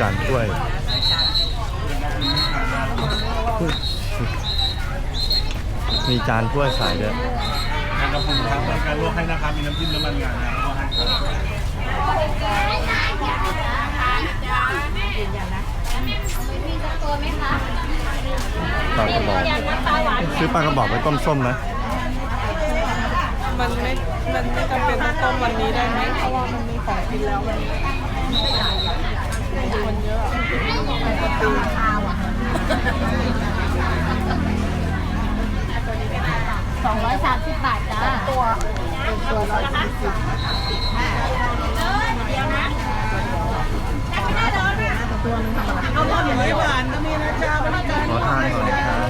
จานกล้วยมีจานถ้วยขายด้วยการกระพุ้งครับการลวกให้นะครับมีน้ำจิ้มน้ำมันงานะลวกให้ปลากระบอกซื้อปลากระบอกไปต้มส้มนะมันไม่ มันไม่จำเป็นต้องต้มวันนี้ได้ไหมเพราะว่ามันมีของกินแล้ววันนี้ คนเยอะอะประตูสองร้อยสามสิบบาทจ้าตัวตัวร้อยสี่สิบเอาหมูไม่หวานก็มีนะจ๊ะบริการขอทานก่อนนะครับ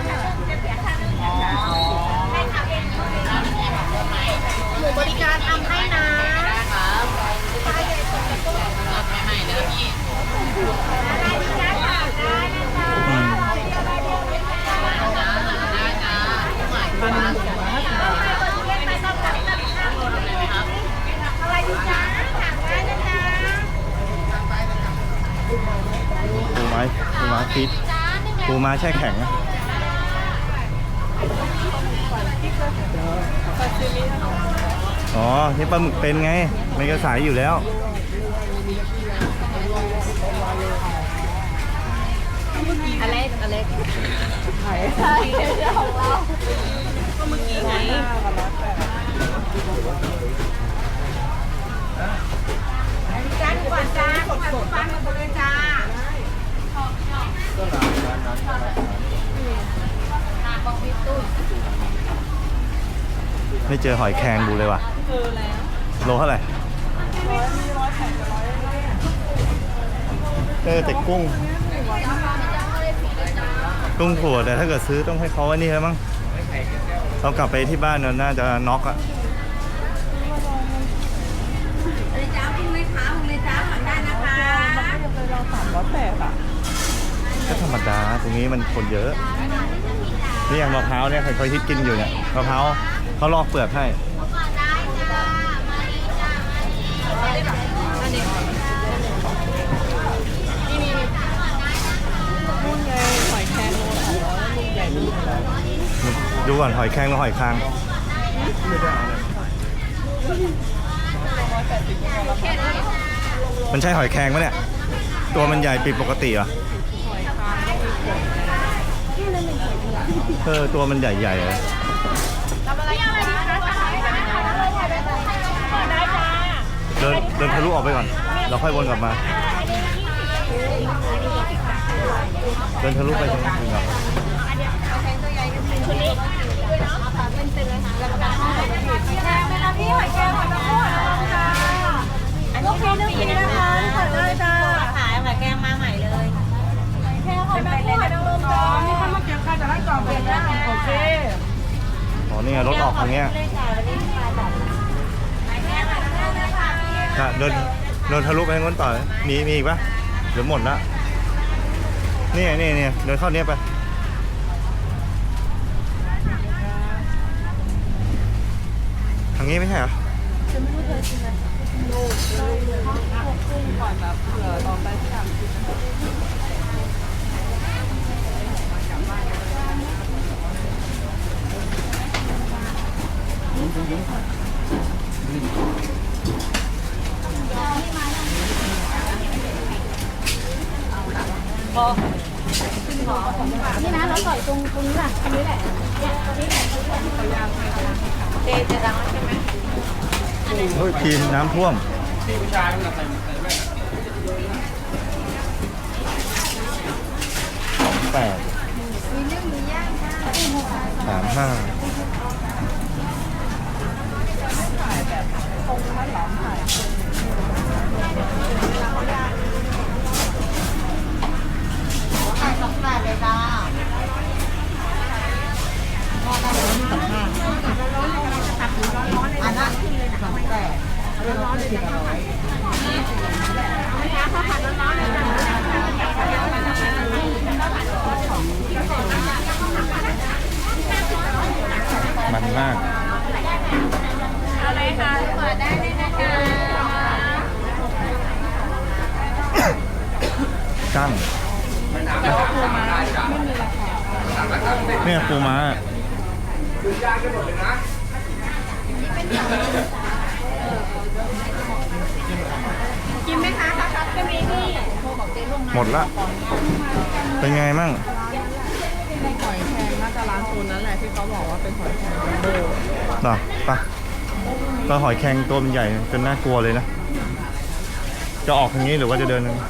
หมูบริการทำให้นะอืมปูไม้ปูม้าฟิตปู ม้าแช่แข็งอะซาซิมิอ๋อ นี่ปลาหมึกเป็นไง มันก็สายอยู่แล้วอเล็กอเล็กไข่ใช่ของเราก็เมื่อกี้ไง ไม่เจอหอยแครงดูเลยว่ะเจอแล้วโลเท่าไหร่ร้อยมีร้อยแปดกับร้อยเออแต่กุ้ง กุ้งถั่วแต่ถ้าเกิดซื้อต้องให้เขาอันนี้แล้วมั้งเรากลับไปที่บ้านน่าจะน็อกอะเลยจ้าคุณไหมคะคุณเลยจ้าสั่งได้นะคะมันก็ยังเป็นเราสามร้อยแปดอะก็ธรรมดาตรงนี้มันคนเยอะนี่อย่างมะพร้าวเนี่ยใครๆฮิตกินอยู่เนี่ยมะพร้าว เขาลอกเปลือกให้นู่นหอยแครงแล้วดูก่อนหอยแครงกับหอยคางมันใช่หอยแครงไหมเนี่ย ตัวมันใหญ่ผิดปกติเหรอเออตัวมันใหญ่ๆเลย เดินเดินทะลุออกไปก่อน เราค่อยวนกลับมา เดินทะลุไปทางนี้ถึงครับ น่ะเดินเดินทะลุไปทางนู้นต่อ มีมีอีกปะเดี๋ยวหมดละนี่ไงนี่นี่เดินเข้าเนี้ยไปทางนี้ไม่ใช่เหรอก่อนแบบเผื่อต่อไปที่อยากกิน นี่นะเราต่อยตรงตรงนี้แหละตรงนี้แหละ เจเจดังแล้วใช่ไหมเฮ้ยทีมน้ำท่วมสองแปดสามห้า ขายสองบาทเลยจ้าอันนั้นขึ้นเลยนะสองแปดร้อนๆเลยนะข้าวผัดข้าวผัดร้อนๆเลยจ้า มันมาก อะไรคะเปิดได้เลยนะคะ กั้ง แต่ว่าปูม้าไม่มีราคา เนี่ยปูม้า กินไหมคะครับก็มีนี่ หมดละ เป็นไงมั่งหอยแครงน่าจะร้านตูนนั่นแหละที่เขาบอกว่าเป็นหอยแครงจัมโบ้เหรอปะก็หอยแครงตัวมันใหญ่จนน่ากลัวเลยนะ จะออกทางนี้หรือว่าจะเดินทางนี้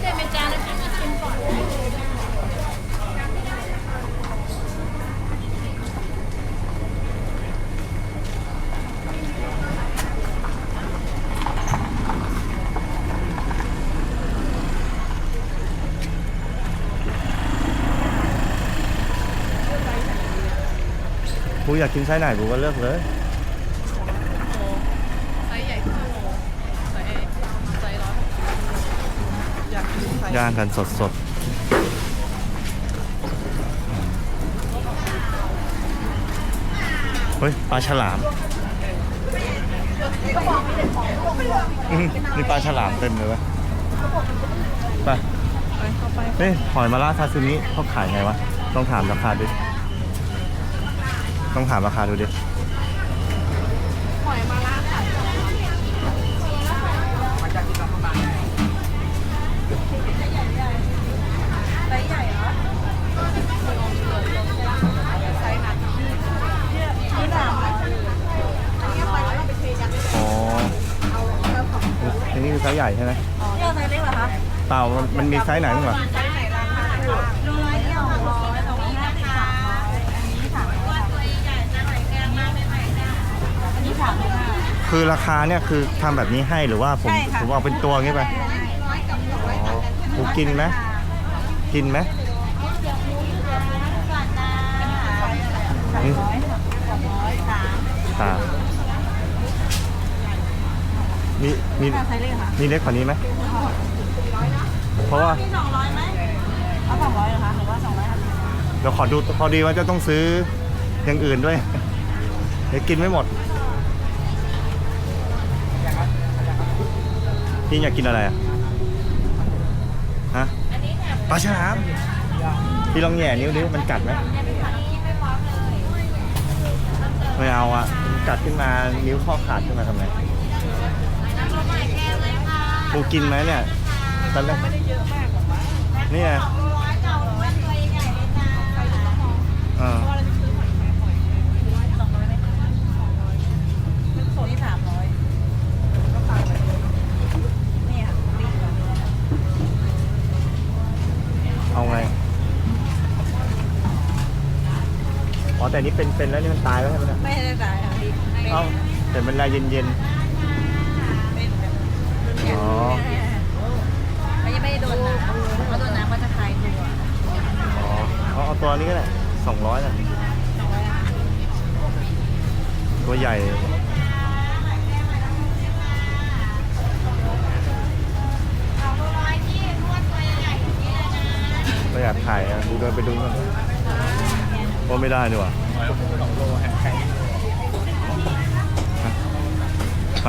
เดี๋ยวไปจานแล้วกินมาชิมก่อน กูอยากกินไส้ไหนกูก็เลือกเลย ไซส์ใหญ่ครึ่งโลไซส์ไซส์ร้อยหกสิบอยากกินไซส์ย่างกันสดสดเฮ้ยปลาฉลามอื้อนี่ปลาฉลามเต็มเลยวะไป ไปเข้าไปนี่หอยมาล่าซาซิมิเขาขายไงวะ ต้องถามราคาดิ ต้องถามราคาดูดิ หอยมาล่าขายไซส์ใหญ่เหรอไซส์นั้นนี่ด่างอันนี้ไปแล้วไปเทยันอ๋ออันนี้คือไซส์ใหญ่ใช่ไหมเลือกไซส์เล็กเหรอคะ เปล่า มันมันมีไซส์ไหนบ้างวะ ไซ คือราคาเนี่ยคือทำแบบนี้ให้หรือว่าผมผมเอาเป็นตัวงี้ไปร้อยกับร้อยอ๋อกูกินไหมกินไหมก่อนนะอืมสองร้อยสามสามมีมีไซส์เล็กค่ะมีเล็กกว่านี้ไหมเพราะว่ามีสองร้อยไหมเอาสองร้อยเหรอคะหรือว่าสองร้อยห้าสิบเดี๋ยวขอดูพอดีว่าจะต้องซื้ออย่างอื่นด้วย เดี๋ยวกินไม่หมด พี่อยากกินอะไรอะฮะปลาฉลาม พี่ลองแหย่นิ้วดิมันกัดไหมไม่เอาอะกัดขึ้นมานิ้วข้อขาดขึ้นมาทำไงน้ำลมกูกินไหมเนี่ยตอนแรกนี่ไง แต่นี่เป็นเป็นแล้วนี่มันตายแล้วใช่ไหมเนี่ยไม่ได้จ่ายค่ะพี่เป็นเอ้าแต่มันลายเย็น เป็นแบบรุ่นๆเนี้ยอ๋อ มันยังไม่ได้โดนน้ำเพราะโดนน้ำก็จะคลายตัวอ๋อเอาเอาตัวนี้ก็ได้สองร้อยน่ะตัวใหญ่สองร้อยที่นวดตัวใหญ่ๆอย่างนี้เลยนะก็อยากถ่ายอะดูเดินไปดูกัน ก็ไม่ได้ดีกว่าไป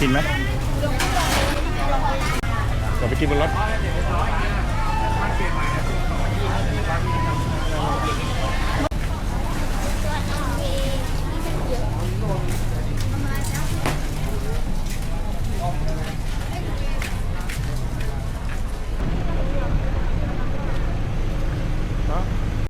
กินไหมเดี๋ยวไปกินบนรถ